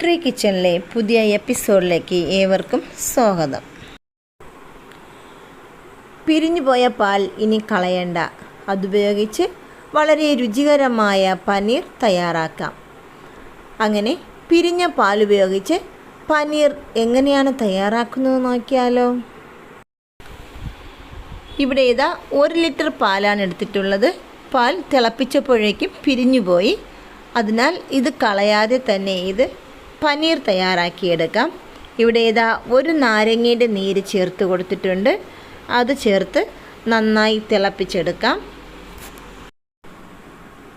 Tree കിച്ചണിലെ പുതിയ എപ്പിസോഡിലേക്ക് ഏവർക്കും സ്വാഗതം. പിരിഞ്ഞുപോയ പാൽ ഇനി കളയണ്ട. അതുപയോഗിച്ച് വളരെ രുചികരമായ പനീർ തയ്യാറാക്കാം. അങ്ങനെ പിരിഞ്ഞ പാൽ ഉപയോഗിച്ച് പനീർ എങ്ങനെയാണ് തയ്യാറാക്കുന്നത് നോക്കിയാലോ? ഇവിടെ ഇതാ ഒരു ലിറ്റർ പാലാണ് എടുത്തിട്ടുള്ളത്. പാൽ തിളപ്പിച്ചപ്പോഴേക്കും പിരിഞ്ഞുപോയി അതിനാൽ ഇത് കളയാതെ തന്നെ ഇത് പനീർ തയ്യാറാക്കിയെടുക്കാം. ഇവിടെ ഇതാ ഒരു നാരങ്ങയുടെ നീര് ചേർത്ത് കൊടുത്തിട്ടുണ്ട്. അത് ചേർത്ത് നന്നായി തിളപ്പിച്ചെടുക്കാം.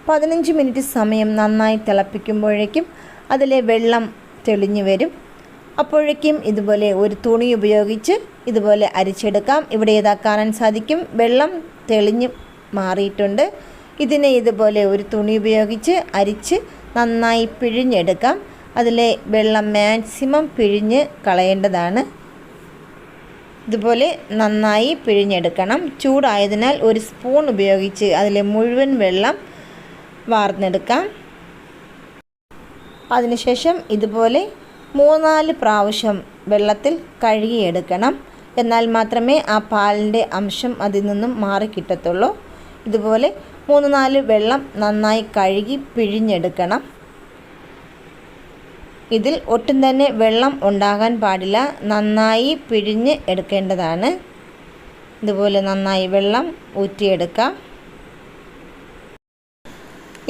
പതിനഞ്ച് മിനിറ്റ് സമയം നന്നായി തിളപ്പിക്കുമ്പോഴേക്കും അതിലെ വെള്ളം തെളിഞ്ഞു വരും. അപ്പോഴേക്കും ഇതുപോലെ ഒരു തുണി ഉപയോഗിച്ച് ഇതുപോലെ അരിച്ചെടുക്കാം. ഇവിടെ ഇതാ കാണാൻ സാധിക്കും വെള്ളം തെളിഞ്ഞ് മാറിയിട്ടുണ്ട്. ഇതിനെ ഇതുപോലെ ഒരു തുണി ഉപയോഗിച്ച് അരിച്ച് നന്നായി പിഴിഞ്ഞെടുക്കാം. അതിലെ വെള്ളം മാക്സിമം പിഴിഞ്ഞ് കളയേണ്ടതാണ്. ഇതുപോലെ നന്നായി പിഴിഞ്ഞെടുക്കണം. ചൂടായതിനാൽ ഒരു സ്പൂൺ ഉപയോഗിച്ച് അതിലെ മുഴുവൻ വെള്ളം വാർന്നെടുക്കാം. അതിനുശേഷം ഇതുപോലെ മൂന്നാൽ പ്രാവശ്യം വെള്ളത്തിൽ കഴുകിയെടുക്കണം. എന്നാൽ മാത്രമേ ആ പാലിന്റെ അംശം അതിൽ നിന്നും മാറിക്കിട്ടത്തുള്ളൂ ഇതുപോലെ മൂന്ന് നാല് വെള്ളം നന്നായി കഴുകി പിഴിഞ്ഞെടുക്കണം. ഇതിൽ ഒട്ടും തന്നെ വെള്ളം ഉണ്ടാകാൻ പാടില്ല. നന്നായി പിഴിഞ്ഞ് എടുക്കേണ്ടതാണ്. ഇതുപോലെ നന്നായി വെള്ളം ഊറ്റിയെടുക്കാം.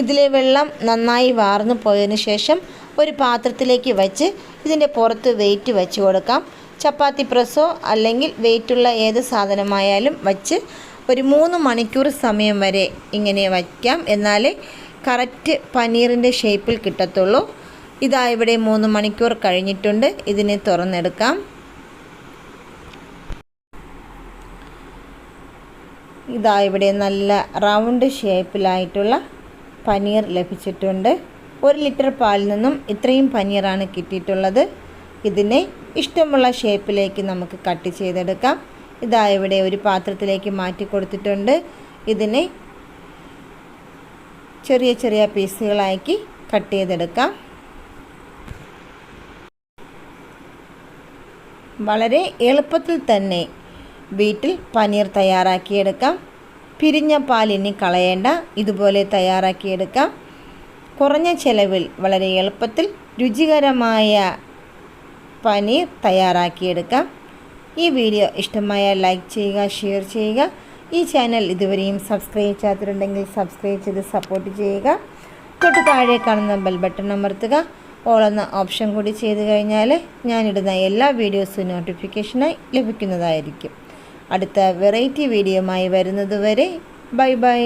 ഇതിലെ വെള്ളം നന്നായി വാർന്നു പോയതിന് ശേഷം ഒരു പാത്രത്തിലേക്ക് വച്ച് ഇതിന്റെ പുറത്ത് വെയിറ്റ് വെച്ച് കൊടുക്കാം. ചപ്പാത്തി പ്രസ്സോ അല്ലെങ്കിൽ വെയിറ്റുള്ള ഏത് സാധനമായാലും വച്ച് ഒരു മൂന്ന് മണിക്കൂർ സമയം വരെ ഇങ്ങനെ വയ്ക്കാം. എന്നാലേ കറക്റ്റ് പനീറിന്റെ ഷേപ്പിൽ കിട്ടത്തുള്ളൂ. ഇതാ ഇവിടെ മൂന്ന് മണിക്കൂർ കഴിഞ്ഞിട്ടുണ്ട്. ഇതിനെ തുറന്നെടുക്കാം. ഇതാ ഇവിടെ നല്ല റൗണ്ട് ഷേപ്പിലായിട്ടുള്ള പനീർ ലഭിച്ചിട്ടുണ്ട്. ഒരു ലിറ്റർ പാലിൽ നിന്നും ഇത്രയും പനീറാണ് കിട്ടിയിട്ടുള്ളത്. ഇതിനെ ഇഷ്ടമുള്ള ഷേപ്പിലേക്ക് നമുക്ക് കട്ട് ചെയ്തെടുക്കാം. ഇതാ ഇവിടെ ഒരു പാത്രത്തിലേക്ക് മാറ്റി കൊടുത്തിട്ടുണ്ട്. ഇതിനെ ചെറിയ ചെറിയ പീസുകളാക്കി കട്ട് ചെയ്തെടുക്കാം. വളരെ എളുപ്പത്തിൽ തന്നെ വീട്ടിൽ പനീർ തയ്യാറാക്കിയെടുക്കാം. പിരിഞ്ഞ പാൽ ഇനി കളയേണ്ട ഇതുപോലെ തയ്യാറാക്കിയെടുക്കാം. കുറഞ്ഞ ചെലവിൽ വളരെ എളുപ്പത്തിൽ രുചികരമായ പനീർ തയ്യാറാക്കിയെടുക്കാം. ഈ വീഡിയോ ഇഷ്ടമായ ലൈക്ക് ചെയ്യുക ഷെയർ ചെയ്യുക. ഈ ചാനൽ ഇതുവരെയും സബ്സ്ക്രൈബ് ചെയ്യാത്തിട്ടുണ്ടെങ്കിൽ സബ്സ്ക്രൈബ് ചെയ്ത് സപ്പോർട്ട് ചെയ്യുക. തൊട്ട് താഴെ കാണുന്ന ബെൽ ബട്ടൺ അമർത്തുക. ഓൾ എന്ന ഓപ്ഷൻ കൂടി ചെയ്ത് കഴിഞ്ഞാൽ ഞാനിടുന്ന എല്ലാ വീഡിയോസും നോട്ടിഫിക്കേഷനായി ലഭിക്കുന്നതായിരിക്കും. അടുത്ത വെറൈറ്റി വീഡിയോമായി വരുന്നതുവരെ ബൈ ബൈ.